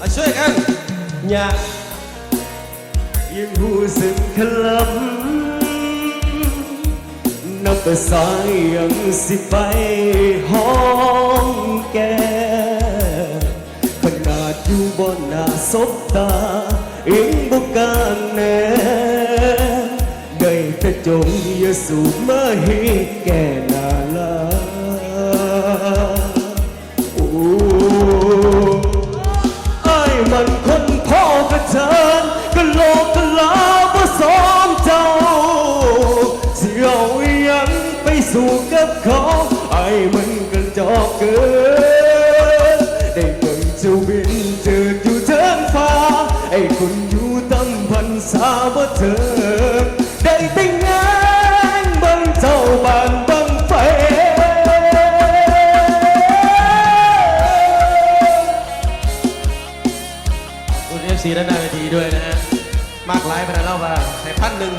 มาช่วยกันอยากยังหูสึกขลำนับแต่สายยังสิไปห้องแกขนาดอยู่บนหน้าศบตาเองบุกการแน่ได้แต่จงอย่าสูบมาให้แกหนาลาโอ้ สู่กับเขาไอ้มันกันจอกเกินได้เบิ่งเจ้าบินเจออยู่เทิงฟ้า ไอ้คนอยู่ตำพันษาบ่เถิดได้แต่งงานบิ่งเจ้าบานบังไฟขอบคุณเอฟซีด้านหน้าเวทีด้วยนะฮะมากหลายไปนเล่ามาให้พันหนึ่ง